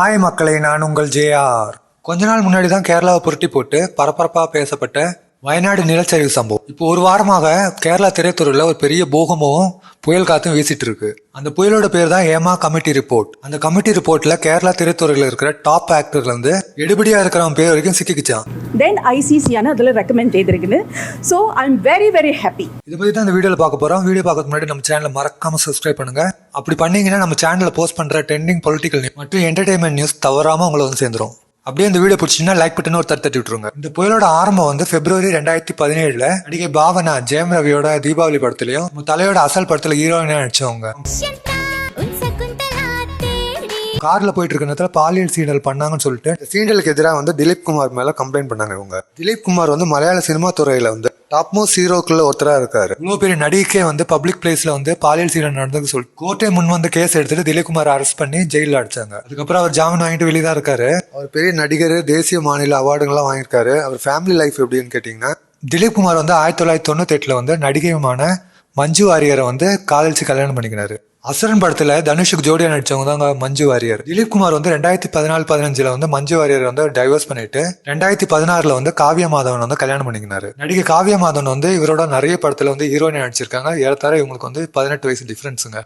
Hi மக்களை நான் உங்கள் ஜேஆர் கொஞ்ச நாள் முன்னாடி தான் கேரளாவை புரட்டி போட்டு பரபரப்பாக பேசப்பட்ட வயநாடு நிலச்சரிவு சம்பவம். இப்போ ஒரு வாரமாக கேரளா திரைத்துறையில் ஒரு பெரிய போகமும் புயல் காத்தும் வீசிட்டு இருக்கு. அந்த புயலோட பேர் தான் ஏமா கமிட்டி ரிப்போர்ட். அந்த கமிட்டி ரிப்போர்ட்ல கேரளா திரைத்துறையில் இருக்கிற டாப் ஆக்டர்ல இருந்து எடுபடியா இருக்கிறவன் பேர் வரைக்கும் சிக்கிக்குச்சான் தென் ஐசிசியான அதில் recommend செய்திருக்குது so I am very very happy இதை பற்றி தான் இந்த வீடியோவில் பார்க்க போகிறோம் வீடியோ பார்க்கறதுக்கு முன்னாடி நம்ம சேனலை மறக்காம சப்ஸ்கிரைப் பண்ணுங்க. அப்படி பண்ணீங்கன்னா நம்ம சேனலில் போஸ்ட் பண்ணுற ட்ரெண்டிங் பொலிட்டிக்கல் மற்றும் என்டர்டைன்மெண்ட் நியூஸ் தவறாமல் உங்களை வந்து சேர்ந்துரும். அப்படியே இந்த வீடியோ பிடிச்சிங்கன்னா லைக் பட்டன் ஒரு தட்டு தட்டி விட்டுருங்க. இந்த புயலோட ஆரம்பம் வந்து பிப்ரவரி ரெண்டாயிரத்தி பதினேழுல நடிகை பாவனா ஜெயம் ரவியோட தீபாவளி படத்துலயும் தலையோட அசல் படத்துல ஹீரோயினா நடிச்சவங்க. கார்ல போயிட்டு இருக்க நேரத்துல பாலியல் சீண்டல் பண்ணாங்கன்னு சொல்லிட்டு சீண்டலுக்கு எதிராக வந்து திலீப் குமார் மேல கம்ப்ளைண்ட் பண்ணாங்க இவங்க. திலீப் குமார் வந்து மலையாள சினிமா துறையில வந்து டாப் மோஸ்ட் ஹீரோக்குள்ள ஒருத்தரா இருக்காரு. இவ்வளவு பெரிய நடிகைக்கே வந்து பப்ளிக் பிளேஸ்ல வந்து பாலியல் சீண்டல் நடந்தது சொல்லி கோர்ட்டே முன் வந்து கேஸ் எடுத்துட்டு திலீப் குமார் அரெஸ்ட் பண்ணி ஜெயில அடிச்சாங்க. அதுக்கப்புறம் அவர் ஜாமீன் வாங்கிட்டு வெளியே தான் இருக்காரு. அவர் பெரிய நடிகர் தேசிய மாநில அவார்டுகள்லாம் வாங்கியிருக்காரு. அவர் ஃபேமிலி லைஃப் எப்படின்னு கேட்டீங்கன்னா திலீப் குமார் வந்து ஆயிரத்தி தொள்ளாயிரத்தி தொண்ணூத்தி எட்டுல வந்து நடிகையுமான மஞ்சு வாரியரை வந்து காதலிச்சு கல்யாணம் பண்ணிக்கினாரு. அசுரன் படத்தில் தனுஷுக்கு ஜோடியா நடிச்சவங்க தாங்க மஞ்சு வாரியர். திலீப் குமார் வந்து ரெண்டாயிரத்தி பதினாலு பதினஞ்சில் வந்து மஞ்சு வாரியர் வந்து டைவர்ஸ் பண்ணிட்டு ரெண்டாயிரத்தி பதினாறுல வந்து காவிய மாதவன் வந்து கல்யாணம் பண்ணிக்கினாரு. நடிகை காவிய மாதவன் வந்து இவரோட நிறைய படத்துல வந்து ஹீரோயின் நடிச்சிருக்காங்க. ஏறத்தாழ இவங்களுக்கு வந்து பதினெட்டு வயசு டிஃப்ரென்ஸுங்க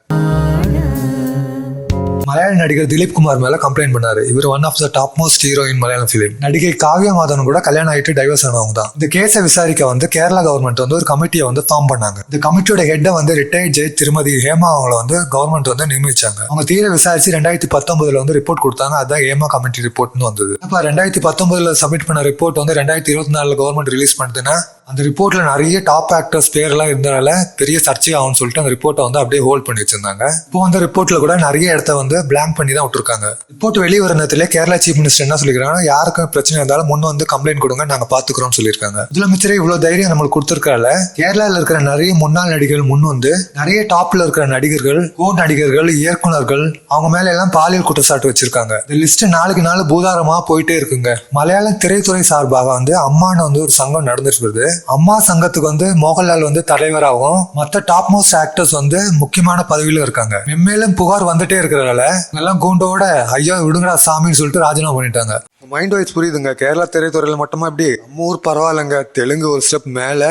மலையாள நடிகர் திலீப் குமார் மேல கம்ப்ளைண்ட் பண்ணாரு. இவர் one of the top most heroine Malayalam film நடிகை காவ்யா மாதவன் கூட கல்யாணம் ஆயிட்டு டைவர்ஸ் ஆனவங்க தான். இந்த கேஸை விசாரிக்க வந்து கேரளா கவர்மெண்ட் வந்து ஒரு கமிட்டியை வந்து ஃபார்ம் பண்ணாங்க. இந்த கமிட்டியோட ஹெட்டை வந்து ரிட்டையர்ட் ஜெய் திருமதி ஹேமா அவங்கள வந்து கவர்மெண்ட் வந்து நியமிச்சாங்க. அவங்க தீர விசாரிச்சு ரெண்டாயிரத்தி பத்தொன்பதுல வந்து ரிப்போர்ட் கொடுத்தாங்க. அதான் ஹேமா கமிட்டி ரிப்போர்ட்னு வந்தது. அப்ப ரெண்டாயிரத்தி பத்தொன்பதுல சப்மிட் பண்ண ரிப்போர்ட் வந்து ரெண்டாயிரத்தி இருபத்தி நாலுல கவர்மெண்ட் ரிலீஸ் பண்ணுதுன்னா அந்த ரிப்போர்ட்டில் நிறைய டாப் ஆக்டர்ஸ் பேர்லாம் இருந்தனால பெரிய சர்ச்சை ஆகும்னு சொல்லிட்டு அந்த ரிப்போர்ட்டை வந்து அப்படியே ஹோல்ட் பண்ணி வச்சிருந்தாங்க. இப்போ அந்த ரிப்போர்ட்டில் கூட நிறைய இடத்த வந்து பிளாங்க் பண்ணி தான் விட்டுருக்காங்க. ரிப்போர்ட் வெளியே வர கேரளா சீஃப் மினிஸ்டர் என்ன சொல்லிக்கிறாங்கன்னா யாருக்கும் பிரச்சனை இருந்தாலும் முன்ன வந்து கம்ப்ளைண்ட் கொடுங்க நாங்கள் பார்த்துக்கிறோம்னு சொல்லியிருக்காங்க முதலமைச்சரே இவ்வளோ தைரியம் நம்மளுக்கு கொடுத்துருக்கால கேரளாவில் இருக்கிற நிறைய முன்னாள் நடிகர்கள் முன் வந்து நிறைய டாப்ல இருக்கிற நடிகர்கள் கோ நடிகர்கள் இயக்குனர்கள் அவங்க மேல எல்லாம் பாலியல் குற்றச்சாட்டு வச்சிருக்காங்க. இந்த லிஸ்ட் நாளுக்கு நாள் பூதாரமாக போயிட்டே இருக்குங்க. மலையாள திரைத்துறை சார்பாக வந்து அம்மான்னு வந்து ஒரு சங்கம் நடந்துட்டு வருது அம்மா சங்கத்துக்கு வந்து மோகன்லால் வந்து தலைவராகவும் மற்ற டாப் மோஸ்ட் ஆக்டர்ஸ் வந்து முக்கியமான பதவியில இருக்காங்க. மென்மேலும் புகார் வந்துட்டே இருக்கிறதால எல்லாம் கூண்டோட ஐயா விடுங்கடா சாமின்னு சொல்லிட்டு ராஜினாமா பண்ணிட்டாங்க. மைண்ட் வைஸ் புரியுதுங்க. கேரளா திரைத்துறையில் மட்டுமா இப்படி? நம்ம ஊர் பரவாயில்லைங்க. தெலுங்கு ஒரு ஸ்டெப் மேலே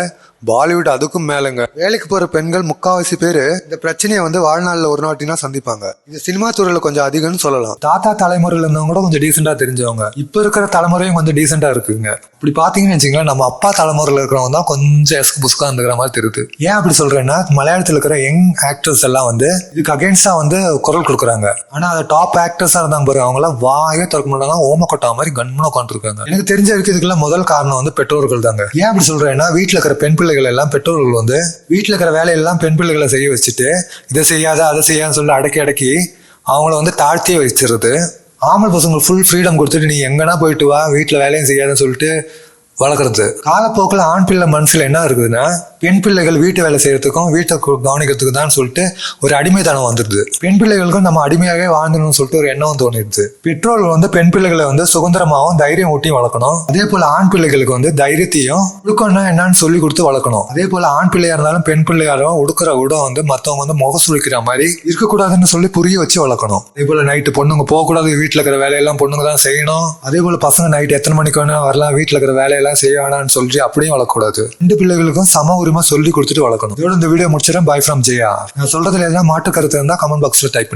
பாலிவுட் அதுக்கும் மேலங்க. வேலைக்கு போற பெண்கள் முக்காவாசி பேரு இந்த பிரச்சனையை வந்து வாழ்நாள்ல ஒரு நாட்டினா சந்திப்பாங்க. இது சினிமா துறையில கொஞ்சம் அதிகம்னு சொல்லலாம். தாத்தா தலைமுறையில இருந்தவங்க கூட கொஞ்சம் டீசெண்டா தெரிஞ்சவங்க. இப்ப இருக்கிற தலைமுறையும் கொஞ்சம் டீசெண்டா இருக்குங்க. இப்படி பாத்தீங்கன்னு வச்சுங்களேன் நம்ம அப்பா தலைமுறையில இருக்கிறவங்க தான் கொஞ்சம் எஸ்கு புஸ்கா இருந்துக்கிற மாதிரி தெரியுது. ஏன் அப்படி சொல்றேன்னா மலையாளத்தில் இருக்கிற யங் ஆக்டர்ஸ் எல்லாம் வந்து இதுக்கு அகேன்ஸ்டா வந்து குரல் கொடுக்குறாங்க. ஆனா அது டாப் ஆக்டர்ஸா இருந்தாங்க பாரு அவங்க எல்லாம் வாயே திறக்க முடியல ஓம கொட்டா மாதிரி கண்மனா உட்காந்துருக்காங்க எனக்கு தெரிஞ்ச வரைக்கும் இதுக்கெல்லாம் முதல் காரணம் வந்து பெற்றோர்கள் தாங்க. ஏன் அப்படி சொல்றேன்னா வீட்டுல இருக்கிற பெண் பிள்ளைகள் எல்லாம் பெற்றோர்கள் வந்து வீட்டில் இருக்கிற வேலையெல்லாம் பெண் பிள்ளைகளை செய்ய வச்சுட்டு இதை செய்யாத அதை செய்யாதுன்னு சொல்லி அடக்கி அடக்கி அவங்கள வந்து தாழ்த்தியே வச்சிருது. ஆம்பளை பசங்களுக்கு ஃபுல் ஃப்ரீடம் கொடுத்துட்டு நீ எங்கன்னா போயிட்டு வா வீட்டில் வேலையும் செய்யாதுன்னு சொல்லிட்டு வளர்க்குறது காலப்போக்கில் ஆண் பிள்ளை மனசில் என்ன இருக்குதுன்னா பெண் பிள்ளைகள் வீட்டு வேலை செய்கிறதுக்கும் வீட்டை கவனிக்கிறதுக்கு தான் சொல்லிட்டு ஒரு அடிமைத்தனம் வந்துடுது. பெண் பிள்ளைகளுக்கும் நம்ம அடிமையாகவே வாழ்ந்துடணும்னு சொல்லிட்டு ஒரு எண்ணம் தோணிடுது. பெற்றோர்கள் வந்து பெண் பிள்ளைகளை வந்து சுதந்திரமாகவும் தைரியம் ஊட்டியும் வளர்க்கணும். அதே போல் ஆண் பிள்ளைகளுக்கு வந்து தைரியத்தையும் ஒழுக்கம்னா என்னன்னு சொல்லி கொடுத்து வளர்க்கணும். அதே போல் ஆண் பிள்ளையாக இருந்தாலும் பெண் பிள்ளையாரும் உடுக்கிற உடம் வந்து மற்றவங்க வந்து முக சுழிக்கிற மாதிரி இருக்கக்கூடாதுன்னு சொல்லி புரிய வச்சு வளர்க்கணும். அதே போல் நைட்டு பொண்ணுங்க போகக்கூடாது வீட்டில் இருக்கிற வேலையெல்லாம் பொண்ணுங்க தான் செய்யணும். அதே போல் பசங்க நைட்டு எத்தனை மணிக்கு வேணால் வரலாம் வீட்டில் இருக்கிற வேலையெல்லாம் செய்ய வேணாம்னு சொல்லி அப்படியும் வளர்க்கக்கூடாது ரெண்டு பிள்ளைகளுக்கும் சம உரிமை சொல்லி கொடுத்துட்டு வளர்க்கணும். இதோட இந்த வீடியோ முடிச்சிடும் பை ஃப்ரம் ஜெயா நான் சொல்றதுல எதாவது மாற்று கருத்து இருந்தா கமெண்ட் பாக்ஸ்ல டைப் பண்ணி.